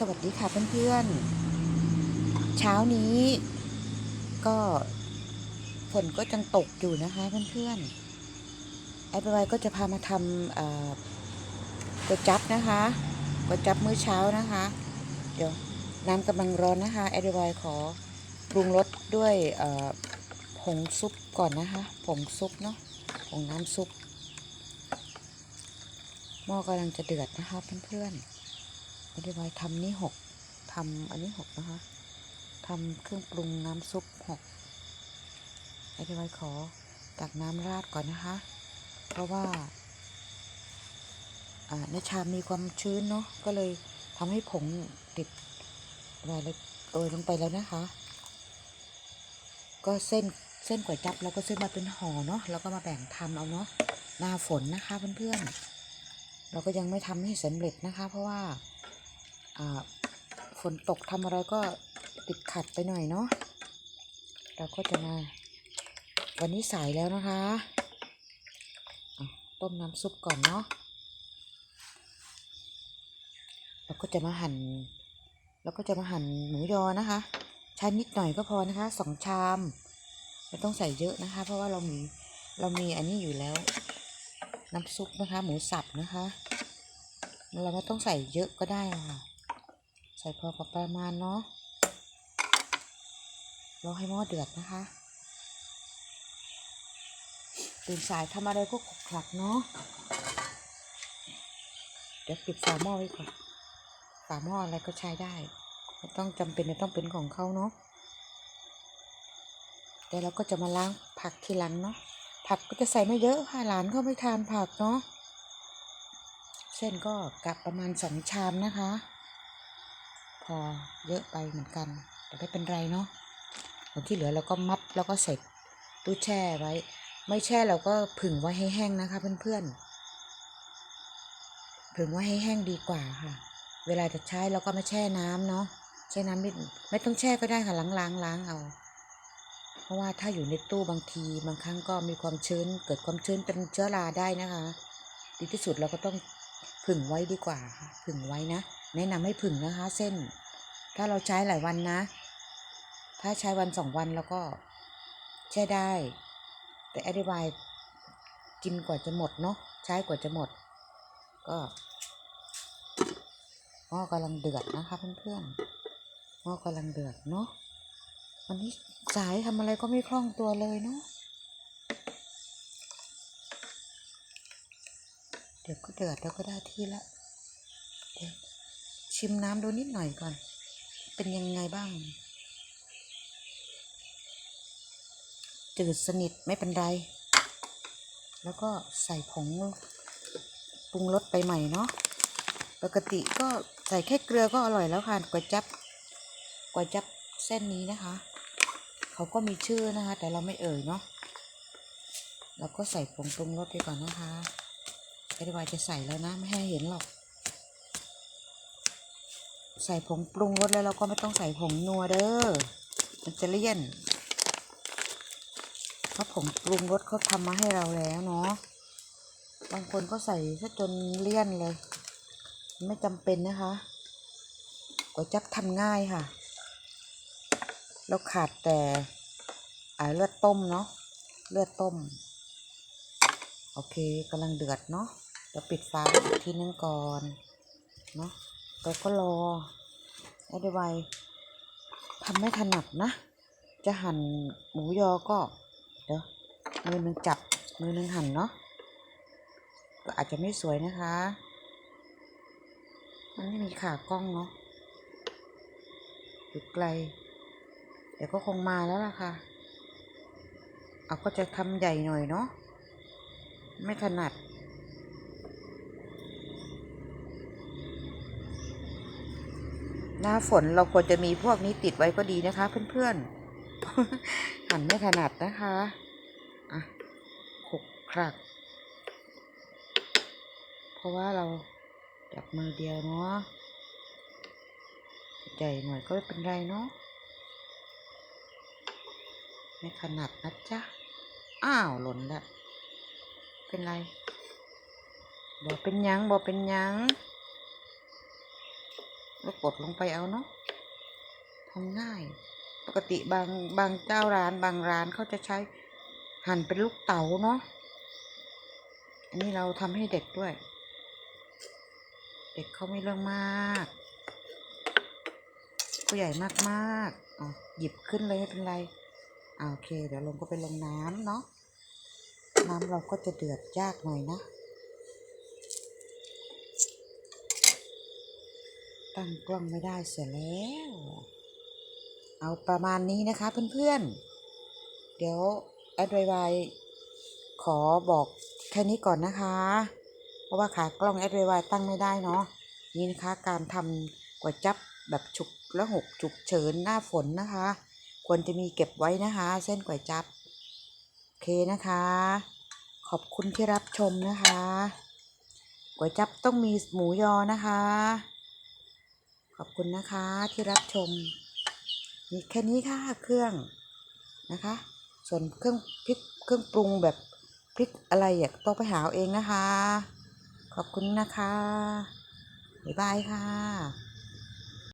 สวัสดีค่ะเพื่อนๆ เช้านี้ก็ฝนก็ยังตกอยู่นะคะเพื่อนๆ ไอ้ปไยก็จะพามาทำก๋วยจั๊บนะคะก๋วยจั๊บมื้อเช้านะคะ เดี๋ยวน้ำกำลังร้อนนะคะไอ้ปไยขอปรุงรสด้วยผงซุปก่อนนะคะ ผงซุปเนาะ ผงน้ำซุป หม้อกำลังจะเดือดนะคะเพื่อนๆ อธิบายทำนี่หกทำอันนี้หกนะคะทำเครื่องปรุงน้ำซุปหกอธิบายขอตักน้ำราดก่อนนะคะ เพราะว่าในชามมีความชื้นเนาะก็เลยทำให้ผงติดอะไรเลยโรยลงไปแล้วนะคะ ก็เส้นเส้นก๋วยจั๊บแล้วก็ซื้อมาเป็นห่อเนาะแล้วก็มาแบ่งทำเอาเนาะหน้าฝนนะคะเพื่อนๆเราก็ยังไม่ทำให้สำเร็จนะคะ เพราะว่า ฝนตกทำอะไรก็ติดขัดไปหน่อยเนาะเราก็จะมาวันนี้สายแล้วนะคะต้มน้ำซุปก่อนเนาะเราก็จะมาหั่นเราก็จะมาหั่นหมูยอนะคะใช้นิดหน่อยก็พอนะคะสองชามไม่ต้องใส่เยอะนะคะ เพราะว่าเรามีเรามีอันนี้อยู่แล้ว น้ำซุปนะคะ หมูสับนะคะ เราไม่ต้องใส่เยอะก็ได้ค่ะ ใส่พอกับประมาณเนาะรอให้หม้อเดือดนะคะตื่นสายทำอะไรก็ขลุกขลักเนาะเดี๋ยวปิดฝาหม้อไว้ก่อนฝาหม้ออะไรก็ใช้ได้ไม่ต้องจำเป็นจะต้องเป็นของเขาเนาะเดี๋ยวเราก็จะมาล้างผักทีหลังเนาะผักก็จะใส่ไม่เยอะค่ะหลานเขาไม่ทานผักเนาะเส้นก็กลับประมาณสองชามนะคะ พอเยอะไปเหมือนกัน แต่ไม่เป็นไรเนาะส่วนที่เหลือเราก็มัดแล้วก็ใส่ตู้แช่ไว้ ไม่แช่เราก็ผึ่งไว้ให้แห้งนะคะเพื่อนๆผึ่งไว้ให้แห้งดีกว่าค่ะ เวลาจะใช้เราก็ไมาแช่น้ำเนาะแช่น้ำไม่ไม่ต้องแช่ก็ได้ค่ะล้างล้างล้างเอา เพราะว่าถ้าอยู่ในตู้บางทีบางครั้งก็มีความชื้น เกิดความชื้นเป็นเชื้อราได้นะคะ ดีที่สุดเราก็ต้องผึ่งไว้ดีกว่าค่ะผึ่งไว้นะ แนะนำให้ผึ่งนะคะเส้น ถ้าเราใช้หลายวันนะ ถ้าใช้วันสองวันแล้วก็แช่ได้ แต่อธิบายกินกว่าจะหมดเนาะใช้กว่าจะหมด ก็หม้อกำลังเดือดนะคะเพื่อนๆหม้อกำลังเดือดเนาะวันนี้สายทำอะไรก็ไม่คล่องตัวเลยเนาะเดี๋ยวก็เดือดแล้วก็ได้ที่ละเดี๋ยว ชิมน้ำดูนิดหน่อยก่อน เป็นยังไงบ้าง จืดสนิทไม่เป็นไร แล้วก็ใส่ผงปรุงรสไปใหม่เนาะ ปกติก็ใส่แค่เกลือก็อร่อยแล้วค่ะก๋วยจับก๋วยจับเส้นนี้นะคะ เขาก็มีชื่อนะคะ แต่เราไม่เอ่ยเนาะเราก็ใส่ผงปรุงรสไปก่อนนะคะอธิบายจะใส่แล้วนะ ไม่ให้เห็นหรอก ใส่ผงปรุงรสแล้วเราก็ไม่ต้องใส่ผงนัวเด้อ มันจะเลี่ยน เพราะผงปรุงรสเขาทำมาให้เราแล้วเนาะ บางคนก็ใส่ซะจนเลี่ยนเลย ไม่จำเป็นนะคะก๋วยจับทำง่ายค่ะ เราขาดแต่อ่าเลือดต้มเนาะ เลือดต้ม โอเคกำลังเดือดเนาะเดี๋ยวปิดฝาอีกทีนึงก่อน เนาะ เราก็รอแล้วเดี๋ยวไวทำไม่ถนัดนะ จะหั่นหมูยอก็ เดี๋ยวมือหนึงจับมือหนึงหั่นเนาะก็อาจจะไม่สวยนะคะ มันไม่มีขากล้องเนาะอยู่ไกล เดี๋ยวก็คงมาแล้วล่ะค่ะ เอาก็จะทำใหญ่หน่อยเนาะไม่ถนัด หน้าฝนเราควรจะมีพวกนี้ติดไว้ก็ดีนะคะ เพื่อนๆหันไม่ถนัดนะคะอะขุกคลัก เพราะว่าเราจับมือเดียวเนาะใหญ่หน่อยก็เป็นไรเนาะไม่ถนัดนะจ๊ะ อ้าวหล่นละเป็นไรบอเป็นยังบอเป็นยัง แล้วกดลงไปเอาเนาะทำง่าย ปกติบางบางเจ้าร้านบางร้านเขาจะใช้หั่นเป็นลูกเต๋าเนาะอันนี้เราทำให้เด็กด้วย เด็กเขาไม่เรื่องมากผู้ใหญ่มากมากๆอะหยิบขึ้นเลยไม่เป็นไรอ่าโอเค เดี๋ยวลงก็ไปลงน้ำเนาะน้ำเราก็จะเดือดยากหน่อยนะ ตั้งกล้องไม่ได้เสียแล้ว เอาประมาณนี้นะคะเพื่อนๆ เดี๋ยวแอดไวไวขอบอกแค่นี้ก่อนนะคะ เพราะว่าขากล้องแอดไวไวตั้งไม่ได้เนาะ นี่นะคะการทำก๋วยจับแบบฉุกและหกฉุกเฉินหน้าฝนนะคะ ควรจะมีเก็บไว้นะคะ เส้นก๋วยจับ โอเคนะคะ ขอบคุณที่รับชมนะคะก๋วยจับต้องมีหมูยอนะคะ ขอบคุณนะคะที่รับชมมีแค่นี้ค่ะเครื่องนะคะ ส่วนเครื่องพริกเครื่องปรุงแบบพริกอะไรอยากต้องไปหาเอาเองนะคะ ขอบคุณนะคะบ๊ายบายค่ะ